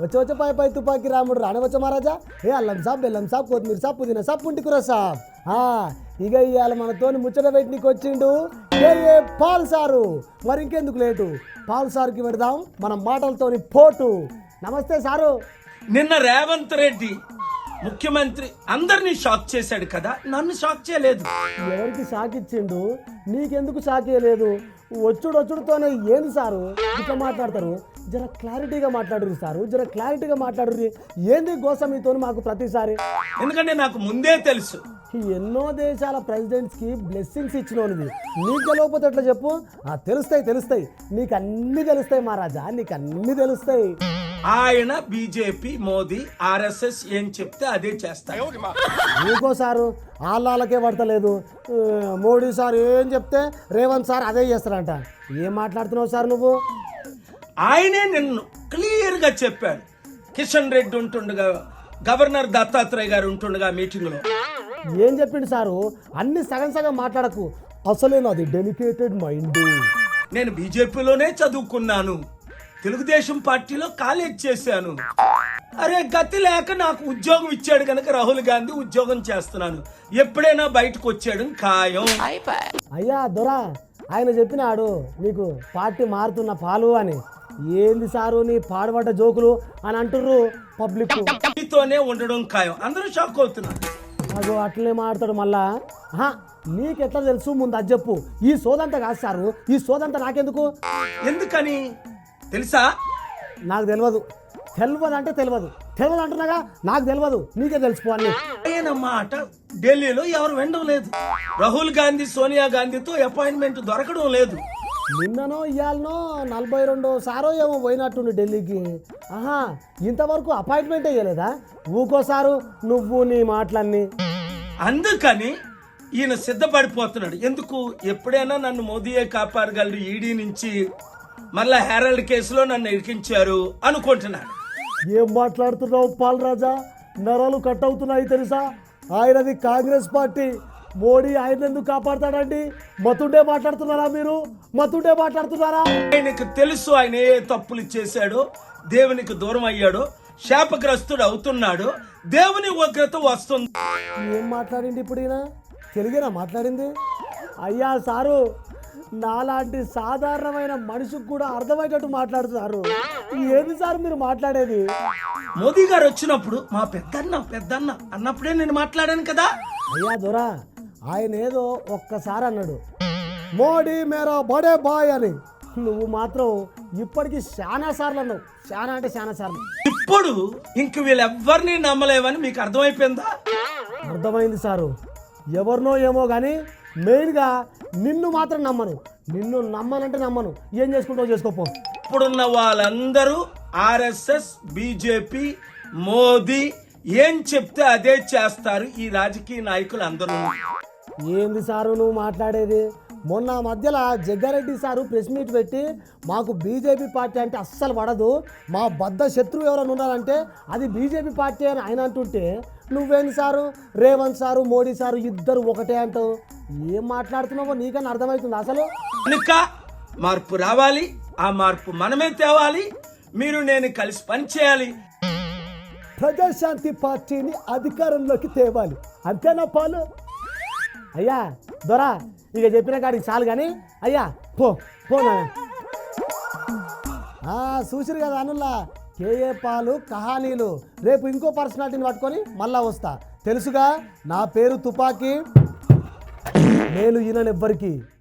వచ్చే వచ్చే పై పై తుపాకి రాముడు రానవచ్చ మహారాజా. ఏ అల్లం సాబ్ బెల్లం సాబ్ కొత్తిమీర సాబ్ పుదీనా సాబ్ పుంటికూర సాబ్. ఆ, ఇక ఇవాళ మనతోని ముచ్చట పెట్టినకి వచ్చిండు. A Paul sir. మరి ఇంకెందుకు లేటు? పాల్ సార్కి పెడదాం మన మాటలతోని పోటు. నమస్తే సారు. నిన్న రేవంత్ రెడ్డి ముఖ్యమంత్రి అందరినీ షాక్ చేశాడు కదా నన్ను షాక్ చేయలేదు. ఎవరికి షాక్ ఇచ్చిండు? నీకెందుకు షాక్ ఇవ్వలేదు వచ్చుడు వచ్చుడుతోనే ఏంది సారు? ఇట్లా మాట్లాడతారు. జర క్లారిటీగా మాట్లాడుర్రి సారు. జర క్లారిటీగా మాట్లాడుర్రి. ఏంది గోస మీతో మాకు ప్రతిసారి? ఎందుకంటే నాకు ముందే తెలుసు. ఎన్నో దేశాల ప్రెసిడెంట్స్కి బ్లెస్సింగ్స్ ఇచ్చినోనివి నీకు తెలియకపోతే ఎట్లా చెప్పు? ఆ తెలుస్తాయి తెలుస్తాయి. నీకు అన్ని తెలుస్తాయి మహారాజా నీకు అన్ని తెలుస్తాయి. ఆయన బీజేపీ మోదీ ఆర్ఎస్ఎస్ ఏం చెప్తే అదే చేస్తాడు ఇంకో సారు ఆళ్ళకే పడతలేదు. మోడీ సార్ ఏం చెప్తే రేవంత్ సార్ అదే చేస్తారంట. ఏం మాట్లాడుతున్నావు సార్ నువ్వు? ఆయనే నిన్ను క్లియర్గా చెప్పాడు కిషన్ రెడ్డి ఉంటుండగా గవర్నర్ దత్తాత్రేయ గారు ఉంటుండగా మీటింగ్లో ఏం చెప్పిండు సారు? అన్ని సగం సగం మాట్లాడకు. అసలే నాది డెలికేటెడ్ మైండ్. నేను బీజేపీలోనే చదువుకున్నాను. తెలుగుదేశం పార్టీలో కాలేజ్ చేశాను. అరే గతి లేక నాకు ఉద్యోగం ఇచ్చాడు కనుక రాహుల్ గాంధీ ఉద్యోగం చేస్తున్నాను. ఎప్పుడైనా బయటకు వచ్చాడు ఖాయం. అయ్యా దొరా ఆయన చెప్పినాడు నీకు పార్టీ మారుతున్న పాలు అని. ఏంది సారు నీ పాడుబడ్డ జోకులు అని అంటుర్రు పబ్లిక్ మీతోనే ఉండడం ఖాయం. అందరూ షాక్ అవుతున్నారు. అగో అట్లనే మాడతాడు మళ్ళా. నీకెట్లా తెలుసు? ముందు అది చెప్పు. ఈ సోదంతా కాదు సారు. ఈ సోదంతా నాకెందుకు? ఎందుకని? తెలుసా? నాకు తెలియదు తెలియదు అంటే తెలియదు తెలియదు అంటున్నాగా నాకు తెలియదు నీకే తెలుసుకో అన్ని. ఆయన మాట ఢిల్లీలో ఎవరు వినడం లేదు. రాహుల్ గాంధీ సోనియా గాంధీతో అపాయింట్మెంట్ దొరకడం లేదు. నిన్ననో ఇవాళనో నలభై రెండో సారో ఏమో పోయినట్టుండి ఢిల్లీకి. ఆహా ఇంతవరకు అపాయింట్మెంట్ అయ్యలేదా ఊకోసారు నువ్వు నీ మాటలన్నీ. అందుకని ఈయన సిద్ధపడిపోతున్నాడు. ఎందుకు? ఎప్పుడైనా నన్ను మోదీయే కాపాడగలరు ఈడీ నుంచి మళ్ళా హెరాల్డ్ కేసులో నన్ను ఇరికించారు అనుకుంటున్నాడు ఏం మాట్లాడుతున్నావు పాలరాజా? నరాలు కట్ అవుతున్నాయి తెలుసా? ఆయనది కాంగ్రెస్ పార్టీ. మోడీ ఆయన ఎందుకు కాపాడతాడండి? మతుండే మాట్లాడుతున్నారా మీరు? మతుండే మాట్లాడుతున్నారా? ఆయనకు తెలుసు ఆయన ఏ తప్పులు చేశాడో దేవునికి దూరం అయ్యాడో శాపగ్రస్తుడు అవుతున్నాడు. దేవుని ఉగ్రత వస్తుంది. ఏం మాట్లాడింది ఇప్పుడు ఈయన? తెలుగేనా మాట్లాడింది? అయ్యా సారు నాలాంటి సాధారణమైన మనిషికి కూడా అర్థమయ్యేటట్టు మాట్లాడుతున్నారు. ఏంది సార్ మీరు మాట్లాడేది? మోదీ గారు వచ్చినప్పుడు మా పెద్దన్న పెద్దన్న అన్నప్పుడే నేను మాట్లాడాను కదా? అయ్యా దొరా ఆయన ఏదో ఒక్కసారి అన్నాడు. మోడీ మేరా బడే బాయ్ అని. నువ్వు మాత్రం ఇప్పటికి చాలా సార్లు అన్నావు. చాలా అంటే చాలా సార్లు. ఇప్పుడు ఇంక వీళ్ళెవ్వరిని నమ్మలేవని మీకు అర్థమైపోయిందా? అర్థమైంది సారు. ఎవరినో ఏమో కానీ మెయిన్గా నిన్ను మాత్రం నమ్మను. నిన్ను నమ్మనంటే నమ్మను. ఏం చేసుకుంటావు చేసుకోపో. ఇప్పుడున్న వాళ్ళందరూ ఆర్ఎస్ఎస్ బీజేపీ మోదీ ఏం చెప్తే అదే చేస్తారు ఈ రాజకీయ నాయకులు అందరూ ఏంది సారు నువ్వు మాట్లాడేది? మొన్న మధ్యలో జగ్గారెడ్డి సారు ప్రెస్ మీట్ పెట్టి మాకు బీజేపీ పార్టీ అంటే అస్సలు పడదు మా బద్ద శత్రువు ఎవరైనా ఉన్నారంటే అది బీజేపీ పార్టీ అని ఆయన అంటుంటే నువ్వేంది sir? Revanth sir Modi sir ఇద్దరు ఒకటే అంటావు. ఏం మాట్లాడుతున్నావో నీకన్నా అర్థమవుతుంది అసలు. కనుక మార్పు రావాలి ఆ మార్పు మనమే తేవాలి మీరు నేను కలిసి పనిచేయాలి. ప్రజాశాంతి పార్టీని అధికారంలోకి తేవాలి. అంతేనా పాలు? అయ్యా దొరా ఇక చెప్పిన కాడికి చాలు కానీ అయ్యా పో పో ఆ చూసిరు కదా అనుల్లా కేఏ పాలు కహానీలు రేపు ఇంకో పర్సనాలిటీని పట్టుకొని మళ్ళా వస్తా. తెలుసుగా నా పేరు తుపాకీ నేను ఈయనెవ్వరికి